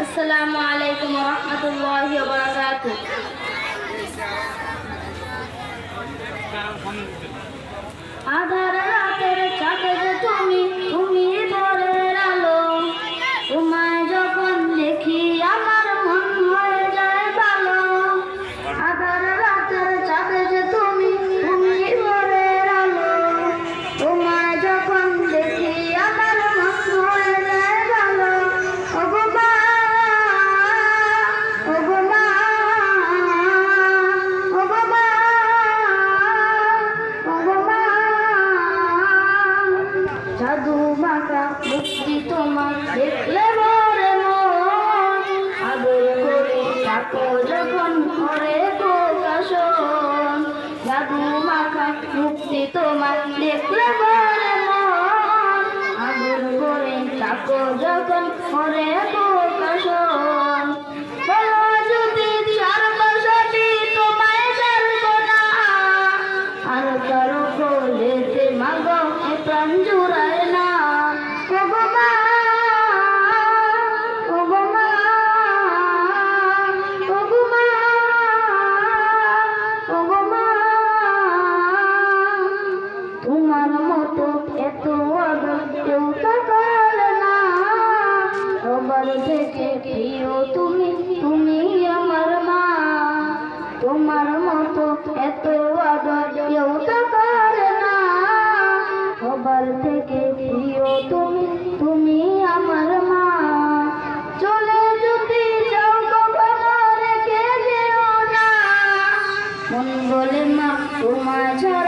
আসসালামু আলাইকুম রহমতুল্লাহি আধার জাদু মাতা, মুক্তি তোমার দেখলে মরে মন। আদর করে থাকো যখন ঘরে প্রকাশন। জাদু মাখা মুক্তি তোমার দেখলে মরে মন। আদর করে থাকো যখন ঘরে প্রকাশন। আর কারও থেকে প্রিয় তুমি তুমি আমার মা। তোমার মতো এত আদর কেউ থাকার না। থেকে প্রিয় তুমি তুমি আমার মা। চলে যদি যাও যেও না। মন বলে মা, তোমার